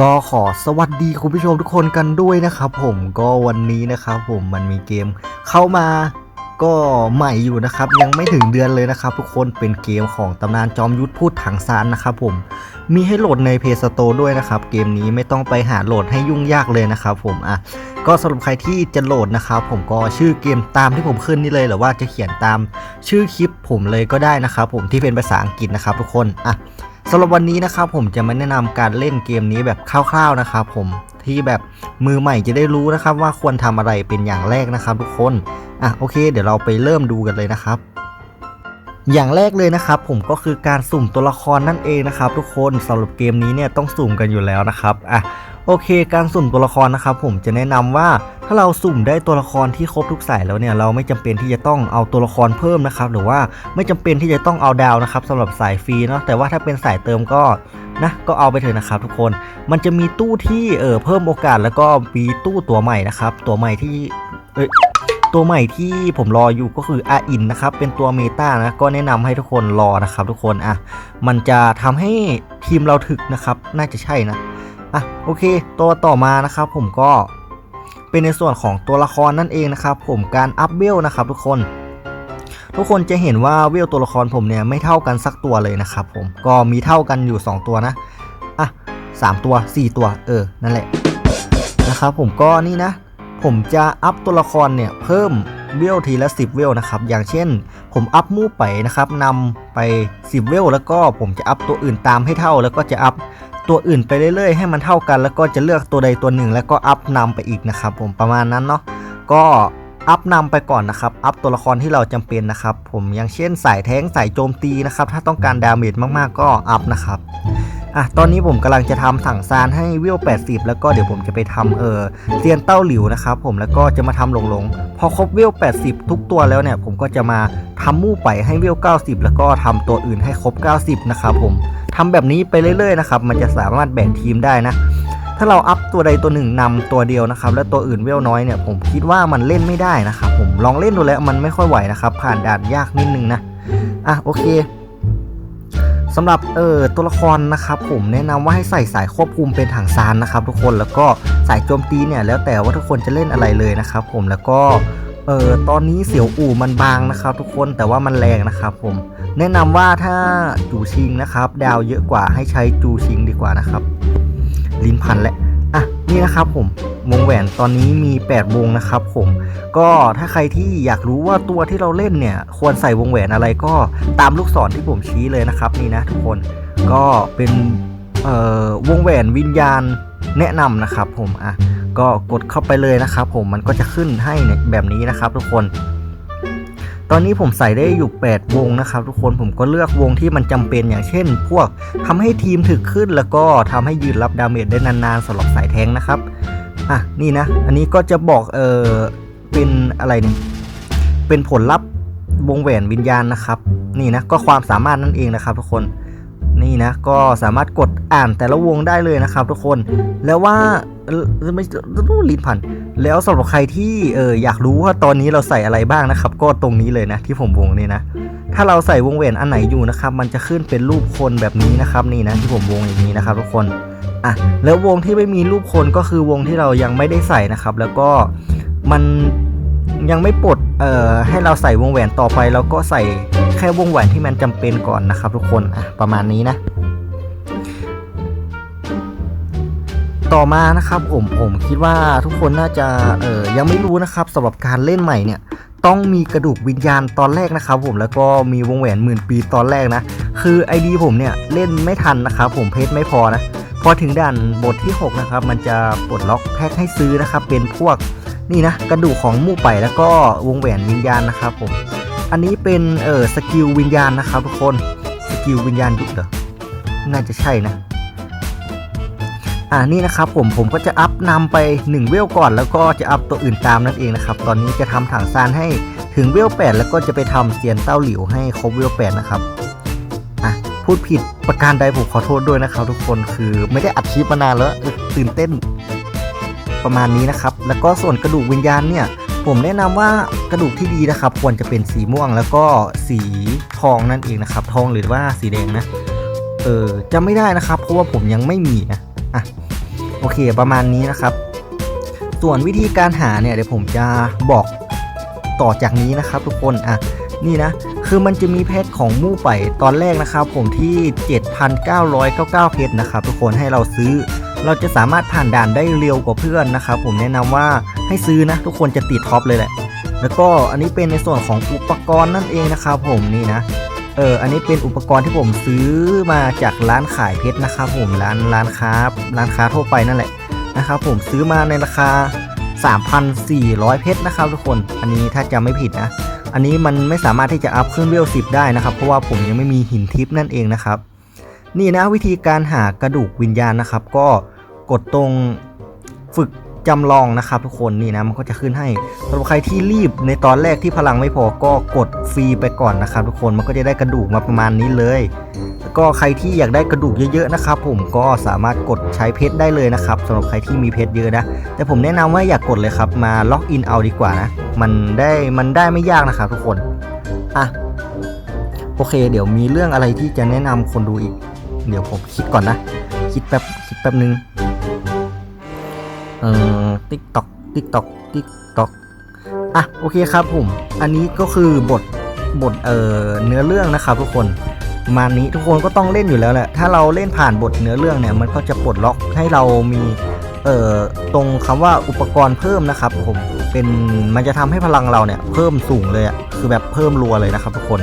ก็ขอสวัสดีคุณผู้ชมทุกคนกันด้วยนะครับผมก็วันนี้นะครับผมมันมีเกมเข้ามา ก็ใหม่อยู่นะครับ ยังไม่ถึงเดือนเลยนะครับ ทุกคนเป็นเกมของตำนานจอมยุทธพูดถังซานนะครับผมมีให้โหลดใน Play Store ด้วยนะครับ เกมนี้ไม่ต้องไปหาโหลดให้ยุ่งยากเลยนะครับผมอะก็สำหรับใครที่จะโหลดนะครับผมก็ชื่อเกมตามที่ผมขึ้นนี่เลยหรือว่าจะเขียนตามชื่อคลิปผมเลยก็ได้นะครับผมที่เป็นภาษาอังกฤษนะครับทุกคนอะสำหรับวันนี้นะครับผมจะมาแนะนำการเล่นเกมนี้แบบคร่าวๆนะครับผม ที่แบบมือใหม่จะได้รู้นะครับว่าควรทำอะไรเป็นอย่างแรกนะครับ ทุกคนอะโอเค เดี๋ยวเราไปเริ่มดูกันเลยนะครับอย่างแรกเลยนะครับผมก็คือการสุ่มตัวละครนั่นเองนะครับ ทุกคนสำหรับเกมนี้เนี่ยต้องสุ่มกันอยู่แล้วนะครับอะ โอเค การสุ่มตัวละครนะครับผมจะแนะนำว่าถ้าเราสุ่มได้ตัวละครที่ครบทุกสายแล้วเนี่ยเราไม่จำเป็นที่จะต้องเอาตัวละครเพิ่มนะครับหรือว่าไม่จำเป็นที่จะต้องเอาดาวนะครับสำหรับสายฟรีเนาะแต่ว่าถ้าเป็นสายเติมก็นะก็เอาไปเถอะนะครับทุกคนมันจะมีตู้ที่เออเพิ่มโอกาสแล้วก็มีตู้ตัวใหม่นะครับตัวใหม่ที่เอ้ยตัวใหม่ที่ผมรออยู่ก็คืออาอินนะครับเป็นตัวเมตานะก็แนะนำให้ทุกคนรอนะครับทุกคนอะมันจะทำให้ทีมเราถึกนะครับน่าจะใช่นะ อะโอเค ตัวต่อมานะครับผมก็เป็นในส่วนของตัวละครนั่นเองนะครับ ผมการอัพเวลนะครับ ทุกคน ทุกคนจะเห็นว่าเวลตัวละครผมเนี่ยไม่เท่ากันสักตัวเลยนะครับผมก็มีเท่ากันอยู่ 2 ตัวนะอะสามตัว 4 ตัวเออนั่นแหละนะครับผมก็นี่นะ ผมจะอัพตัวละครเนี่ยเพิ่มเวลทีละ 10 เวลนะครับ อย่างเช่น ผมอัพมู่ไปนะครับนำไป 10 เวลแล้วก็ผมจะอัพตัวอื่นตามให้เท่า แล้วก็จะอัพ ตัวอื่นไปเรื่อยๆ ให้มันเท่ากัน แล้วก็จะเลือกตัวใดตัวหนึ่ง แล้วก็อัพนำไปอีกนะครับ ผมประมาณนั้นเนาะก็อัพนำไปก่อนนะครับ อัพตัวละครที่เราจำเป็นนะครับ ผมอย่างเช่นสายแท้งสายโจมตีนะครับ ถ้าต้องการดาเมจมากๆก็อัพนะครับอะตอนนี้ผมกำลังจะทำถังซานให้วิว80 แล้วก็เดี๋ยวผมจะไปทำเออเซียนเต้าหลิวนะครับผมแล้วก็จะมาทำหลงหลงๆพอครบวิว80 ทุกตัวแล้วเนี่ย ผมก็จะมาทำมู่ไปให้วิว90 แล้วก็ทำตัวอื่นให้ครบ 90 นะครับผม ทำแบบนี้ไปเรื่อยๆนะครับมันจะสามารถแบ่งทีมได้นะถ้าเราอัพตัวใดตัวหนึ่งนำตัวเดียวนะครับ แล้วตัวอื่นเวลน้อยเนี่ยผมคิดว่ามันเล่นไม่ได้นะครับ ผมลองเล่นดูแล้วมันไม่ค่อยไหวนะครับ ผ่านด่านยากนิดนึงนะอะโอเคสำหรับเออตัวละครนะครับ ผมแนะนำว่าให้ใส่สายควบคุมเป็นถังซานนะครับ ทุกคนแล้วก็สายโจมตีเนี่ยแล้วแต่ว่าทุกคนจะเล่นอะไรเลยนะครับ ผมแล้วก็ เออตอนนี้เสี่ยวอู่มันบางนะครับ ทุกคนแต่ว่ามันแรงนะครับผม แนะนำว่าถ้าจูชิงนะครับ ดาวเยอะกว่าให้ใช้จูชิงดีกว่านะครับ ลิ้นพันและอะนี่นะครับผมวงแหวนตอนนี้มี 8 วงนะครับผมก็ถ้าใครที่อยากรู้ว่าตัวที่เราเล่นเนี่ยควรใส่วงแหวนอะไรก็ตามลูกศรที่ผมชี้เลยนะครับนี่นะทุกคนก็เป็นเอ่อวงแหวนวิญญาณแนะนำนะครับผมอะ ก็กดเข้าไปเลยนะครับผมมันก็จะขึ้นให้แบบนี้นะครับ ทุกคน ตอนนี้ผมใส่ได้อยู่ 8 วงนะครับ ทุกคนผมก็เลือกวงที่มันจำเป็นอย่างเช่น พวกทำให้ทีมถึกขึ้น แล้วก็ทำให้ยืนรับดาเมจได้นานๆสำหรับสายแทงนะครับอะนี่นะ อันนี้ก็จะบอกเออเป็นอะไรนี่เป็นผลลัพธ์วงแหวนวิญญาณนะครับ นี่นะก็ความสามารถนั่นเองนะครับ ทุกคน นี่นะก็สามารถกดอ่านแต่ละวงได้เลยนะครับทุกคนแล้วว่าเอ่อไม่รู้ลิ้นพันแล้วสำหรับใครที่เอออยากรู้ว่าตอนนี้เราใส่อะไรบ้างนะครับ ก็ตรงนี้เลยนะที่ผมวงนี่นะ ถ้าเราใส่วงแหวนอันไหนอยู่นะครับ มันจะขึ้นเป็นรูปคนแบบนี้นะครับนี่นะที่ผมวงอย่างนี้นะครับทุกคนอะแล้ววงที่ไม่มีรูปคนก็คือวงที่เรายังไม่ได้ใส่นะครับ แล้วก็มันยังไม่ปลดเอ่อให้เราใส่วงแหวนต่อไปเราก็ใส่ แค่วงแหวนที่มันจำเป็นก่อนนะครับ ทุกคนอะประมาณนี้นะ ต่อมานะครับผมผมคิดว่าทุกคนน่าจะเออยังไม่รู้นะครับสำหรับการเล่นใหม่เนี่ยต้องมีกระดูกวิญญาณตอนแรกนะครับ ผมแล้วก็มีวงแหวนหมื่นปีตอนแรกนะ คือ ID ผมเนี่ยเล่นไม่ทันนะครับ ผมเพชรไม่พอนะพอถึงด่านบทที่ 6 นะครับ มันจะปลดล็อกแพ็คให้ซื้อนะครับ เป็นพวกนี่นะ กระดูกของมู่ไปแล้วก็วงแหวนวิญญาณนะครับผม อันนี้เป็นเออสกิลวิญญาณนะครับทุกคนสกิลวิญญาณยุทธเหรอน่าจะใช่นะอ่านี่นะครับผมผมก็จะอัพนำไป1เวลก่อน แล้วก็จะอัพตัวอื่นตามนั่นเองนะครับ ตอนนี้จะทำถังซานให้ถึงเวล8แล้วก็จะไปทำเซียนเต้าหลิวให้ครบเวล8นะครับอะพูดผิดประการใดผมขอโทษด้วยนะครับทุกคนคือไม่ได้อัดคลิปมานานแล้วตื่นเต้นประมาณนี้นะครับ แล้วก็ส่วนกระดูกวิญญาณเนี่ย ผมแนะนำว่า ระดูกที่ดีนะครับ ควรจะเป็นสีม่วงแล้วก็สีทองนั่นเองนะครับ ทองหรือว่าสีแดงนะ เออจำไม่ได้นะครับ เพราะว่าผมยังไม่มีนะอะโอเคประมาณนี้นะครับ ส่วนวิธีการหาเนี่ยเดี๋ยวผมจะบอกต่อจากนี้นะครับ ทุกคนอะนี่นะคือมันจะมีเพชรของมู่ไปตอนแรกนะครับ ผมที่ 7,999 เพชรนะครับ ทุกคนให้เราซื้อ เราจะสามารถผ่านด่านได้เร็วกว่าเพื่อนนะครับ ผมแนะนำว่าให้ซื้อนะ ทุกคนจะติดท็อปเลยแหละ แล้วก็อันนี้เป็นในส่วนของอุปกรณ์นั่นเองนะครับผมนี่นะเอออันนี้เป็นอุปกรณ์ที่ผมซื้อมาจากร้านขายเพชรนะครับผมร้านร้านค้าร้านค้าทั่วไปนั่นแหละนะครับผมซื้อมาในราคา 3,400 เพชรนะครับทุกคน อันนี้ถ้าจำไม่ผิดนะ อันนี้มันไม่สามารถที่จะอัพขึ้นเวล10 ได้นะครับ เพราะว่าผมยังไม่มีหินทิปนั่นเองนะครับ นี่นะวิธีการหากระดูกวิญญาณนะครับ ก็กดตรงฝึก จำลองนะครับทุกคนนี่นะมันก็จะขึ้นให้สำหรับใครที่รีบในตอนแรกที่พลังไม่พอก็กดฟรีไปก่อนนะครับทุกคนมันก็จะได้กระดูกมาประมาณนี้เลย แล้วก็ใครที่อยากได้กระดูกเยอะๆนะครับผมก็สามารถกดใช้เพชรได้เลยนะครับสำหรับใครที่มีเพชรเยอะนะ แต่ผมแนะนำว่าอย่ากกดเลยครับมาล็อกอินเอาดีกว่านะมันได้มันได้ไม่ยากนะครับทุกคนอะโอเค เดี๋ยวมีเรื่องอะไรที่จะแนะนำคนดูอีก เดี๋ยวผมคิดก่อนนะ คิดแป๊บคิดแป๊บนึง เอ่อติ๊กตอกติ๊กตอกติ๊กตอกอะโอเคครับผม อันนี้ก็คือบทบทเอ่อเนื้อเรื่องนะครับทุกคนมานี้ทุกคนก็ต้องเล่นอยู่แล้วแหละ ถ้าเราเล่นผ่านบทเนื้อเรื่องเนี่ยมันก็จะปลดล็อกให้เรามีเอ่อตรงคำว่าอุปกรณ์เพิ่มนะครับผมเป็นมันจะทำให้พลังเราเนี่ยเพิ่มสูงเลยอะคือแบบเพิ่มรัวเลยนะครับทุกคน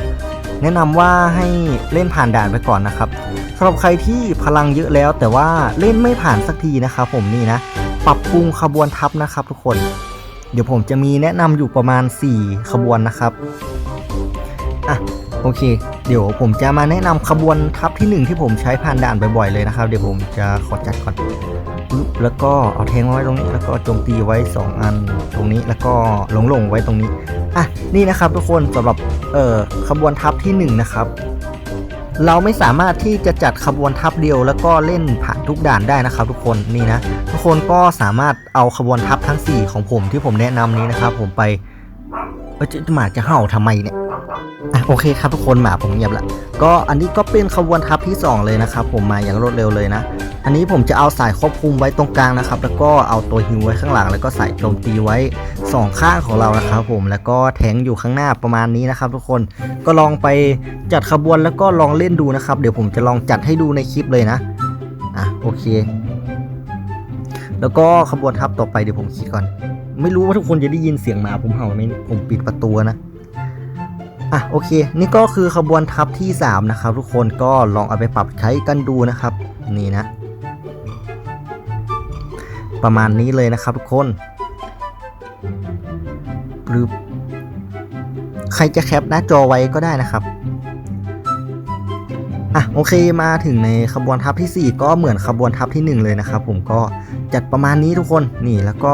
แนะนำว่าให้เล่นผ่านด่านไปก่อนนะครับสำหรับใครที่พลังเยอะแล้ว แต่ว่าเล่นไม่ผ่านสักทีนะครับผมนี่นะ ปรับปรุงขบวนทัพนะครับทุกคน เดี๋ยวผมจะมีแนะนำอยู่ประมาณ 4 ขบวนนะครับอะโอเค เดี๋ยวผมจะมาแนะนำขบวนทัพทีหนึ่1 ที่ผมใช้ผ่านด่านบ่อยๆเลยนะครับ เดี๋ยวผมจะขอจัดก่อนแล้วก็เอาแทงไว้ตรงนี้ แล้วก็โจมตีไว้ 2 อันตรงนี้แล้วก็หลงหลงๆไว้ตรงนี้อะนี่นะครับทุกคนสำหรับเอ่อขบวนทัพที่ 1 นะครับ เราไม่สามารถที่จะจัดขบวนทัพเดียว แล้วก็เล่นผ่านทุกด่านได้นะครับ ทุกคนนี่นะทุกคนก็สามารถเอาขบวนทัพทั้ง 4 ของผมที่ผมแนะนำนี้นะครับ ผมไปเออจะหมาจะเห่าทำไมเนี่ย อะโอเคครับทุกคนหมาผมเงียบละก็อันนี้ก็เป็นขบวนทัพที่ 2 เลยนะครับผมมาอย่างรวดเร็วเลยนะ อันนี้ผมจะเอาสายควบคุมไว้ตรงกลางนะครับ แล้วก็เอาตัวฮิวไว้ข้างหลัง แล้วก็สายโจมตีไว้สองข้างของเรานะครับผมแล้วก็แทงอยู่ข้างหน้าประมาณนี้นะครับ ทุกคนก็ลองไปจัดขบวนแล้วก็ลองเล่นดูนะครับ เดี๋ยวผมจะลองจัดให้ดูในคลิปเลยนะอะโอเค แล้วก็ขบวนทัพต่อไปเดี๋ยวผมคิดก่อน ไม่รู้ว่าทุกคนจะได้ยินเสียงหมาผมเห่าไหมผมปิดประตูนะ อะโอเค นี่ก็คือขบวนทัพที่ 3 นะครับ ทุกคนก็ลองเอาไปปรับใช้กันดูนะครับ นี่นะ ประมาณนี้เลยนะครับทุกคนหรือใครจะแคปหน้าจอไว้ก็ได้นะครับอะโอเคมาถึงในขบวนทัพที่ 4 ก็เหมือนขบวนทัพที่ 1 เลยนะครับผมก็จัดประมาณนี้ทุกคนนี่แล้วก็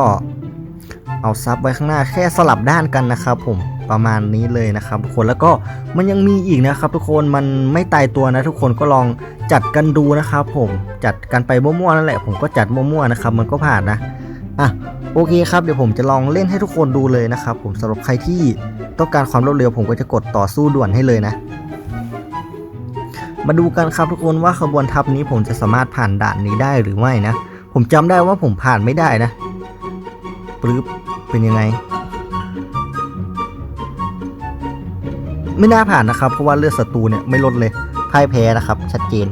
เอาซับไว้ข้างหน้าแค่สลับด้านกันนะครับผม ประมาณนี้เลยนะครับทุกคนแล้วก็มันยังมีอีกนะครับ ทุกคนมันไม่ตายตัวนะ ทุกคนก็ลองจัดกันดูนะครับ ผมจัดกันไปมั่วๆนั่นแหละผมก็จัดมั่วๆนะครับ มันก็ผ่านนะอะโอเคครับเดี๋ยวผมจะลองเล่นให้ทุกคนดูเลยนะครับ ผมสำหรับใครที่ต้องการความรวดเร็วผมก็จะกดต่อสู้ด่วนให้เลยนะ มาดูกันครับทุกคนว่าขบวนทัพนี้ผมจะสามารถผ่านด่านนี้ได้หรือไม่นะ ผมจำได้ว่าผมผ่านไม่ได้นะปรึ๊บเป็นยังไง ไม่น่าผ่านนะครับ เพราะว่าเลือดศัตรูเนี่ยไม่ลดเลยพ่ายแพ้นะครับ ชัดเจน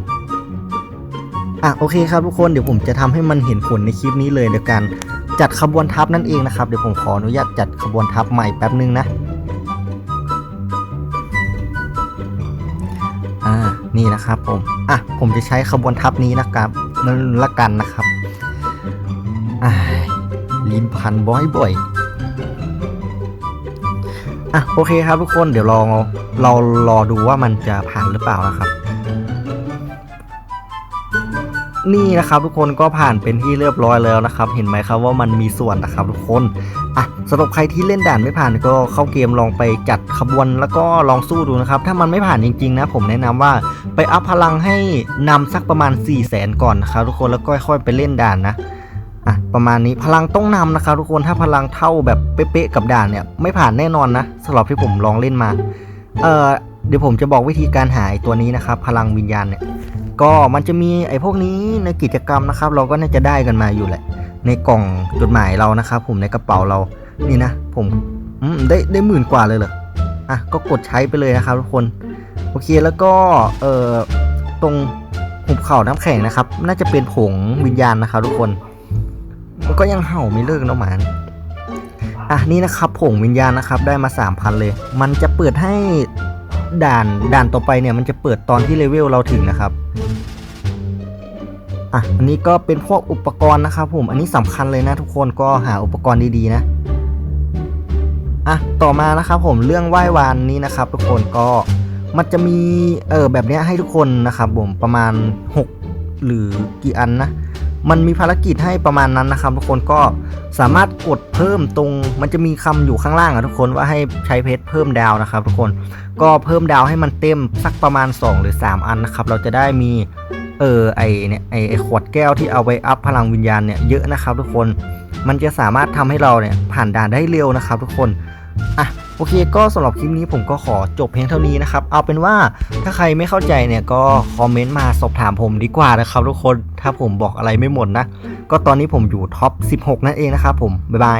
อะโอเคครับทุกคนเดี๋ยวผมจะทำให้มันเห็นผลในคลิปนี้เลยโดยการจัดขบวนทัพนั่นเองนะครับเดี๋ยวผมขออนุญาตจัดขบวนทัพใหม่แป๊บนึงนะอ่านี่นะครับผมอะผมจะใช้ขบวนทัพนี้นะครับนั่นละกันนะครับอ่าลิ้นพันบ่อยๆ อะโอเคครับทุกคนเดี๋ยวลองเรารอดูว่ามันจะผ่านหรือเปล่านะครับ นี่นะครับทุกคนก็ผ่านเป็นที่เรียบร้อยแล้วนะครับ เห็นไหมครับว่ามันมีส่วนนะครับทุกคนอะสำหรับใครที่เล่นด่านไม่ผ่านก็เข้าเกมลองไปจัดขบวนแล้วก็ลองสู้ดูนะครับ ถ้ามันไม่ผ่านจริงๆนะผมแนะนำว่าไปอัพพลังให้นำสักประมาณ4 0 0แสนก่อนนะครับทุกคนแล้วก็ค่อยๆไปเล่นด่านนะ อะประมาณนี้พลังต้องนำนะครับทุกคนถ้าพลังเท่าแบบเป๊ะๆกับด่านเนี่ย ไม่ผ่านแน่นอนนะสำหรับที่ผมลองเล่นมา เอ่อเดี๋ยวผมจะบอกวิธีการหาไอ้ตัวนี้นะครับ พลังวิญญาณเนี่ย ก็มันจะมีไอ้พวกนี้ในกิจกรรมนะครับ เราก็น่าจะได้กันมาอยู่แหละ ในกล่องจดหมายเรานะครับ ผมในกระเป๋าเรานี่นะ ผมได้ได้หมื่นกว่าเลยเหรออะก็กดใช้ไปเลยนะครับทุกคนโอเคแล้วก็เอ่อตรงหุบเข่าน้ำแข็งนะครับ น่าจะเป็นผงวิญญาณนะครับทุกคน มันก็ยังเห่าไม่เลิกเนาะหมานอะนี่นะครับผงวิญญาณนะครับ ได้มา 3,000 เลย มันจะเปิดให้ด่านด่านต่อไปเนี่ย มันจะเปิดตอนที่เลเวลเราถึงนะครับอะอันนี้ก็เป็นพวกอุปกรณ์นะครับผมอันนี้สำคัญเลยนะทุกคนก็หาอุปกรณ์ดีๆนะอะต่อมานะครับผมเรื่องไหว้วานนี้นะครับ ทุกคนก็มันจะมีเออแบบเนี้ยให้ทุกคนนะครับผมประมาณ 6 หรือกี่อันนะ มันมีภารกิจให้ประมาณนั้นนะครับ ทุกคนก็สามารถกดเพิ่มตรง มันจะมีคำอยู่ข้างล่างอะทุกคนว่าให้ใช้เพชรเพิ่มดาวนะครับ ทุกคนก็เพิ่มดาวให้มันเต็มสักประมาณ 2 หรือ 3 อันนะครับ เราจะได้มีเออไอเนี่ยไอไอขวดแก้วที่เอาไว้อัพพลังวิญญาณเนี่ยเยอะนะครับ ทุกคนมันจะสามารถทำให้เราเนี่ยผ่านด่านได้เร็วนะครับ ทุกคนอะ โอเคก็สำหรับคลิปนี้ผมก็ขอจบเพียงเท่านี้นะครับ เอาเป็นว่าถ้าใครไม่เข้าใจเนี่ยก็คอมเมนต์มาสอบถามผมดีกว่านะครับทุกคนถ้าผมบอกอะไรไม่หมดนะ ก็ตอนนี้ผมอยู่ท็อป 16 นั่นเองนะครับผม บ๊ายบาย